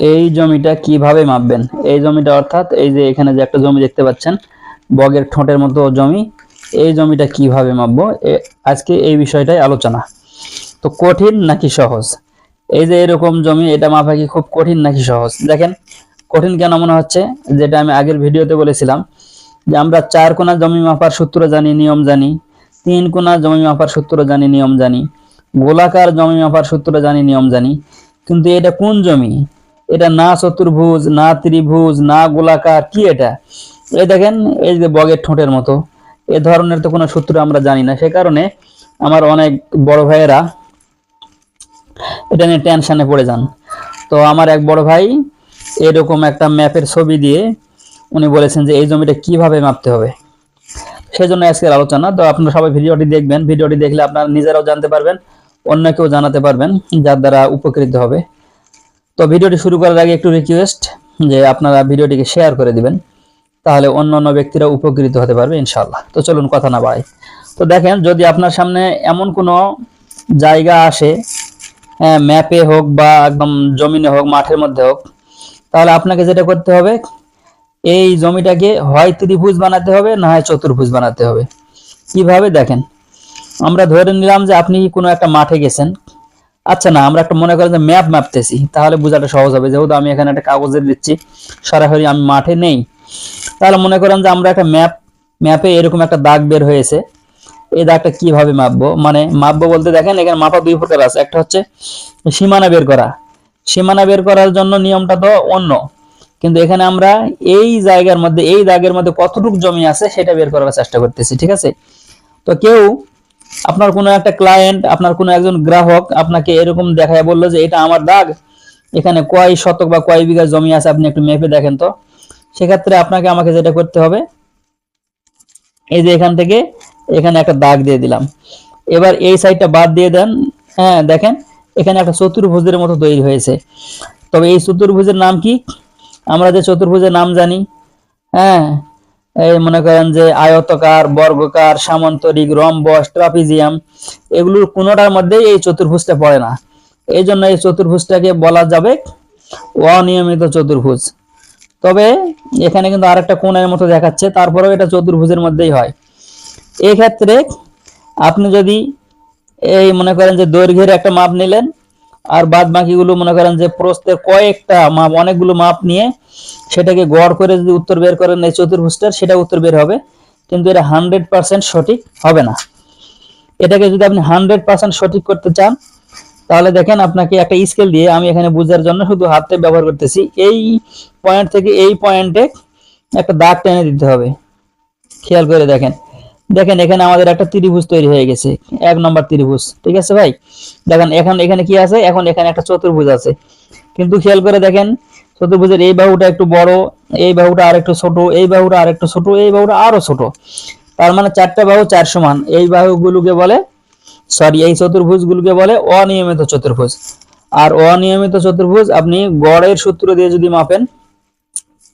এই জমিটা কীভাবে মাপবেন? এই জমিটা অর্থাৎ এই যে এখানে যে একটা জমি দেখতে পাচ্ছেন, বগের ঠোঁটের মতো জমি, এই জমিটা কীভাবে মাপবো? আজকে এই বিষয়টাই আলোচনা। তো কঠিন নাকি সহজ? এই যে এরকম জমি, এটা মাপা কি খুব কঠিন নাকি সহজ? দেখেন, কঠিন কেন মনে হচ্ছে? যেটা আমি আগের ভিডিওতে বলেছিলাম যে আমরা চার কোনা জমি মাপার সূত্র জানি, নিয়ম জানি। তিন কোনা জমি মাপার সূত্র জানি, নিয়ম জানি। গোলাকার জমি মাপার সূত্র জানি, নিয়ম জানি। কিন্তু এটা কোন জমি? এটা না চতুর্ভুজ, না ত্রিভুজ, না গোলাকার, কি এটা? এই দেখেন, এই যে বগের ঠোঁটের মতো। এ ধরনের তো কোনো সূত্র আমরা জানি না। সে কারণে আমার অনেক বড় ভাইয়েরা এটা নিয়ে টেনশানে পড়ে যান। তো আমার এক বড় ভাই এরকম একটা ম্যাপের ছবি দিয়ে উনি বলেছেন যে, এই জমিটা কীভাবে মাপতে হবে? সেজন্য আজকের আলোচনা। তো আপনারা সবাই ভিডিওটি দেখবেন। ভিডিওটি দেখলে আপনারা নিজেরাও জানতে পারবেন, অন্যকেও জানাতে পারবেন, যার দ্বারা উপকৃত হবে। তো ভিডিওটি শুরু করার আগে একটু রিকোয়েস্ট যে আপনারা ভিডিওটিকে শেয়ার করে দিবেন, তাহলে অন্য অন্য ব্যক্তিরা উপকৃত হতে পারবে ইনশাল্লাহ তো চলুন কথা না বাড়াই। তো দেখেন, যদি আপনার সামনে এমন কোনো জায়গা আসে ম্যাপে হোক বা একদম জমিনে হোক, মাঠের মধ্যে হোক, তাহলে আপনাকে যেটা করতে হবে, এই জমিটাকে হয় ত্রিভুজ বানাতে হবে, না হয় চতুর্ভুজ বানাতে হবে। কীভাবে? দেখেন, আমরা ধরে নিলাম যে আপনি কোনো একটা মাঠে গেছেন আচ্ছা না, আমরা একটা মনে করেন যে ম্যাপ মাপতেছি, তাহলে বোঝাটা সহজ হবে। যেহেতু আমি এখানে একটা কাগজে দিচ্ছি, সরাসরি আমি মাঠে নেই। তাহলে মনে করেন যে আমরা একটা ম্যাপ ম্যাপে এরকম একটা দাগ বের হয়েছে। এই দাগটা কীভাবে মাপবো? মানে মাপবো বলতে দেখেন, এখানে মাপা দুই প্রকার আছে। একটা হচ্ছে সীমানা বের করা। সীমানা বের করার জন্য নিয়মটা তো অন্য। কিন্তু এখানে আমরা এই জায়গার মধ্যে, এই দাগের মধ্যে কতটুকু জমি আছে, সেটা বের করার চেষ্টা করতেছি, ঠিক আছে? তো কেউ আপনার কোনো একটা ক্লায়েন্ট আপনার কোনো একজন গ্রাহক আপনাকে এরকম দেখায় বলল যে, এটা আমার দাগ। এখানে কয় শতক বা কয় বিঘা জমি আছে আপনি একটু মেপে দেখেন তো। সেক্ষেত্রে আপনাকে আমাকে যেটা করতে হবে, এই যে এখান থেকে এখানে একটা দাগ দিয়ে দিলাম। এবার এই সাইডটা বাদ দিয়ে দেন। হ্যাঁ দেখেন, এখানে একটা চতুর্ভুজের মতো তৈরি হয়েছে। তবে এই চতুর্ভুজের নাম কি? আমরা যে চতুর্ভুজের নাম জানি হ্যাঁ এই মনে করেন যে আয়তকার, বর্গকার, সামান্তরিক, রম্বস, ট্রাপিজিয়াম, এগুলোর কোনোটার মধ্যে এই চতুর্ভুজটা পড়ে না। এই জন্য এই চতুর্ভুজটাকে বলা যাবে অনিয়মিত চতুর্ভুজ। তবে এখানে কিন্তু আরেকটা কোণের মতো দেখাচ্ছে, তারপরেও এটা চতুর্ভুজের মধ্যেই হয়। এক্ষেত্রে আপনি যদি এই মনে করেন যে দৈর্ঘ্যের একটা মাপ নিলেন আর বাদ বাকিগুলো মনে করেন যে প্রস্থের কয়েকটা মাপ অনেকগুলো মাপ নিয়ে সেটাকে গড় করে যদি উত্তর বের করেন এই চতুর্ভুজটার সেটা উত্তর বের হবে। কিন্তু এটা হান্ড্রেড পার্সেন্ট সঠিক হবে না। এটাকে যদি আপনি হান্ড্রেড পার্সেন্ট সঠিক করতে চান, তাহলে দেখেন আপনাকে একটা স্কেল দিয়ে আমি এখানে বোঝার জন্য শুধু হাতে ব্যবহার করতেছি। এই পয়েন্ট থেকে এই পয়েন্টে একটা দাগ টেনে দিতে হবে। খেয়াল করে দেখেন। দেখেন এখানে আমাদের একটা ত্রিভুজ তৈরি হয়ে গেছে। এক নম্বর ত্রিভুজ, ঠিক আছে ভাই? দেখেন এখন এখানে কি আছে? এখন এখানে একটা চতুর্ভুজ আছে। কিন্তু খেয়াল করে দেখেন, চতুর্ভুজের এই বাহুটা একটু বড়, এই বাহুটা আর একটু ছোট, এই বাহুটা আর একটু ছোট, এই বাহুটা আরও ছোট। তার মানে চারটা বাহু চার সমান। এই বাহুগুলোকে বলে সরি এই চতুর্ভুজগুলোকে বলে অনিয়মিত চতুর্ভুজ। আর অনিয়মিত চতুর্ভুজ আপনি গড়ের সূত্র দিয়ে যদি মাপেন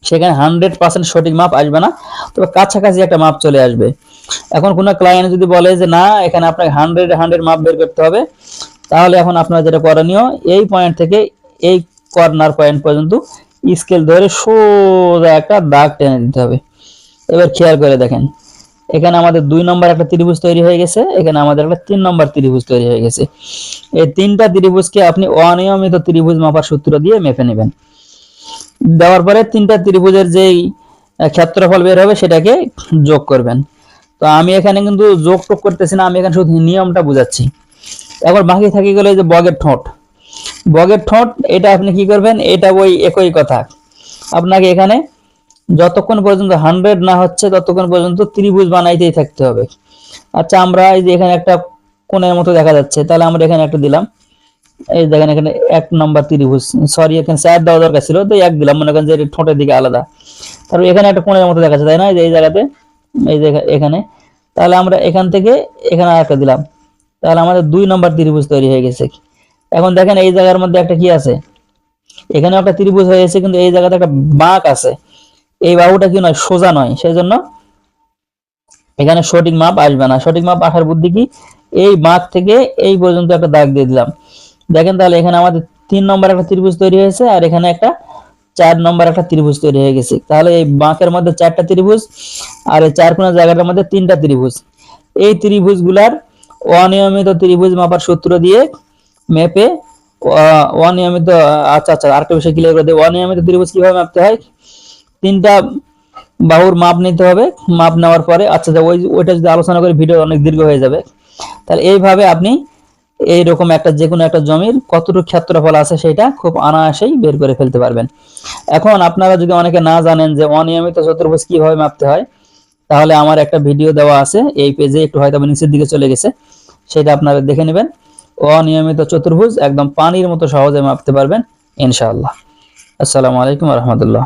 সেখানে হান্ড্রেড পার্সেন্ট সঠিক মাপ আসবে না, তবে কাছাকাছি একটা মাপ চলে আসবে। এখন কোনো ক্লায়েন্ট যদি বলে যে, না, এখানে আপনাকে হান্ড্রেড হান্ড্রেড মাপ বের করতে হবে, তাহলে এখন আপনার যেটা করণীয়, এই পয়েন্ট থেকে এই কর্নার পয়েন্ট পর্যন্ত স্কেল ধরে সোজা একটা দাগ টেনে দিতে হবে। এবার খেয়াল করে দেখেন, এখানে আমাদের দুই নম্বর একটা ত্রিভুজ তৈরি হয়ে গেছে, এখানে আমাদের একটা তিন নম্বর ত্রিভুজ তৈরি হয়ে গেছে। এই তিনটা ত্রিভুজকে আপনি অনিয়মিত ত্রিভুজ মাপার সূত্র দিয়ে মেপে নেবেন। দেওয়ার পরে তিনটা ত্রিভুজের যেই ক্ষেত্রফল বের হবে সেটাকে যোগ করবেন। তো আমি এখানে কিন্তু যোগ টোগ করতেছি না, আমি এখানে শুধু নিয়মটা বুঝাচ্ছি। এবার বাকি থাকি গেলে যে বগের ঠোঁট। বগের ঠোঁট, এটা আপনি কি করবেন? এটা ওই একই কথা। আপনাকে এখানে যতক্ষণ পর্যন্ত হান্ড্রেড না হচ্ছে, ততক্ষণ পর্যন্ত ত্রিভুজ বানাইতেই থাকতে হবে। আচ্ছা আমরা এই যে এখানে একটা কোণের মতো দেখা যাচ্ছে, তাহলে আমরা এখানে একটা দিলাম। এই দেখেন এখানে এক নম্বর ত্রিভুজ। সরি এখানে চার দেওয়া দরকার ছিল, তো এক দিলাম। মনে করেন যে ঠোঁটের দিকে আলাদা। তারপর এখানে একটা কোণের মতো দেখা যাচ্ছে তাই না? এই জায়গাতে, এই এখানে। তাহলে আমরা এখান থেকে এখানে একটা দিলাম। তাহলে আমাদের দুই নম্বর ত্রিভুজ তৈরি হয়ে গেছে। এখন দেখেন এই জায়গার মধ্যে একটা কি আছে? এখানেও একটা ত্রিভুজ কিন্তু এই জায়গাতে একটা বাঁক আছে। এই বাহুটা কি নয়, সোজা নয়। সেই জন্য এখানে সঠিক মাপ আসবে না। সঠিক মাপ আসার বুদ্ধি কি? এই বাঁক থেকে এই পর্যন্ত একটা দাগ দিয়ে দিলাম। দেখেন তাহলে এখানে আমাদের তিন নম্বর একটা ত্রিভুজ তৈরি হয়েছে আর এখানে একটা চার নম্বর একটা ত্রিভুজ তৈরি হয়ে গেছে। তাহলে এই বাঁকের মধ্যে চারটা ত্রিভুজ আর এই চার কোনা জায়গাটার মধ্যে তিনটা ত্রিভুজ। এই ত্রিভুজগুলার অনিয়মিত ত্রিভুজ মাপার সূত্র দিয়ে মেপে অনিয়মিত আচ্ছা আচ্ছা আরেকটা বিষয় ক্লিয়ার করে দেয় অনিয়মিত ত্রিভুজ কীভাবে মাপতে হয়? তিনটা বাহুর মাপ নিতে হবে মাপ নেওয়ার পরে আচ্ছা, ওই ওইটা যদি আলোচনা করি ভিডিও অনেক দীর্ঘ হয়ে যাবে। তাহলে এইভাবে আপনি এইরকম একটা যে কোনো একটা জমির কতটুকু ক্ষেত্রফল আছে সেটা খুব অনায়াসেই বের করে ফেলতে পারবেন। এখন আপনারা যদি অনেকে না জানেন যে অনিয়মিত চতুর্ভুজ কীভাবে মাপতে হয়, তাহলে আমার একটা ভিডিও দেওয়া আছে, এই পেজে একটু হয়তো নিচের দিকে চলে গেছে, সেটা আপনারা দেখে নেবেন। অনিয়মিত চতুর্ভুজ একদম পানির মতো সহজে মাপতে পারবেন, ইনশাআল্লাহ। আসসালামু আলাইকুম রহমতুল্লাহ।